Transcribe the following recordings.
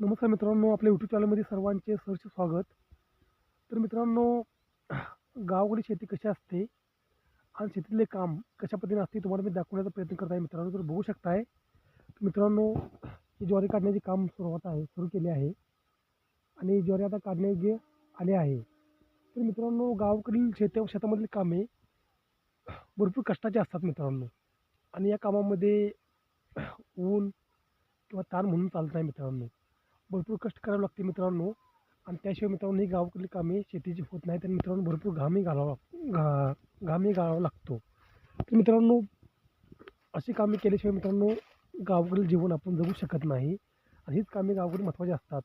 नमस्कार मित्रांनो आपल्या यूट्यूब चॅनलमध्ये सर्वांचे सरचे स्वागत. तर मित्रांनो गावाकडे शेती कशी असते आणि शेतीतले काम कशा पद्धतीने असते तुम्हाला मी दाखवण्याचा प्रयत्न करत आहे मित्रांनो. तर बघू शकताय तर मित्रांनो ही ज्वारी काढण्याचे काम सुरुवात आहे सुरू केले आहे. आणि ज्वारी आता काढण्याचे आले आहे. तर मित्रांनो गावाकडील शेत शेतामधील कामे भरपूर कष्टाचे असतात मित्रांनो. आणि या कामामध्ये ऊन किंवा ताण म्हणून चालत नाही मित्रांनो. भरपूर कष्ट करावे लागते मित्रांनो. आणि त्याशिवाय मित्रांनो ही गावाकडली कामे शेतीची होत नाही तर मित्रांनो भरपूर घामही घालावा घा घामही घालावा लागतो. तर मित्रांनो अशी कामे केल्याशिवाय मित्रांनो गावाकडील जीवन आपण जगू शकत नाही. आणि हीच कामे गावाकडे महत्त्वाची असतात.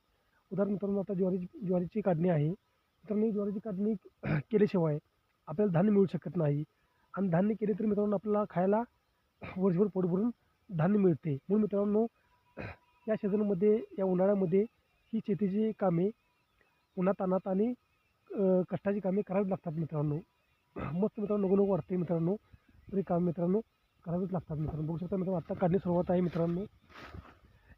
उदाहरण मित्रांनो आता ज्वारीची ज्वारीची काढणी आहे. मित्रांनो ज्वारीची काढणी केल्याशिवाय आपल्याला धान्य मिळू शकत नाही. आणि धान्य केले तर मित्रांनो आपल्याला खायला वर्षभर पोट भरून धान्य मिळते. म्हणून मित्रांनो या सीझनमध्ये या उन्हाळ्यामध्ये ही शेतीची कामे उन्हात तानात आणि कष्टाची कामे करावीच लागतात मित्रांनो. मस्त मित्रांनो नको नको वाटते मित्रांनो. तरी काम मित्रांनो करावीच लागतात मित्रांनो. बघू शकता मित्रांनो आत्ता काढणी सुरुवात आहे मित्रांनो.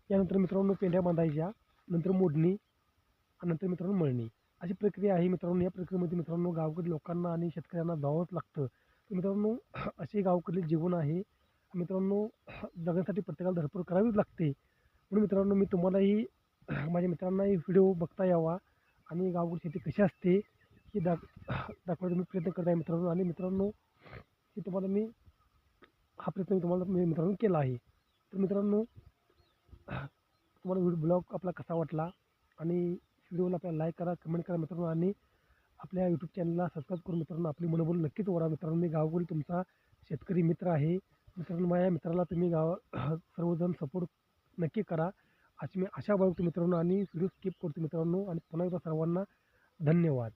यानंतर मित्रांनो पेंढ्या बांधायच्या नंतर मोडणी आणि नंतर मित्रांनो मळणी. अशी प्रक्रिया आहे मित्रांनो. या प्रक्रियेमध्ये मित्रांनो गावकडील लोकांना आणि शेतकऱ्यांना जावंच लागतं. तर मित्रांनो असे गावकडले जीवन आहे. मित्रांनो जगण्यासाठी प्रत्येकाला धडपड करावीच लागते. म्हणून मित्रांनो मी तुम्हालाही माझ्या मित्रांनाही व्हिडिओ बघता यावा. आणि गावकडे शेती कशी असते हे दाख दाखवायचा मी प्रयत्न करत आहे मित्रांनो. आणि मित्रांनो हे तुम्हाला मी हा प्रयत्न मी तुम्हाला मी मित्रांनो केला आहे. तर मित्रांनो तुम्हाला व्हिडिओ ब्लॉग आपला कसा वाटला? आणि व्हिडिओला आपल्याला लाईक करा कमेंट करा मित्रांनो. आणि आपल्या यूट्यूब चॅनलला सबस्क्राईब करून मित्रांनो आपली मनोबल नक्कीच ओढा मित्रांनो. मी गावाकडील तुमचा शेतकरी मित्र आहे. मित्रांनो माझ्या मित्राला तुम्ही गाव सर्वजण सपोर्ट नक्की करा. अशी मी आशा बाळगतो मित्रांनो आणि व्हिडिओ स्किप करतो मित्रांनो आणि पुन्हा एकदा सर्वांना धन्यवाद.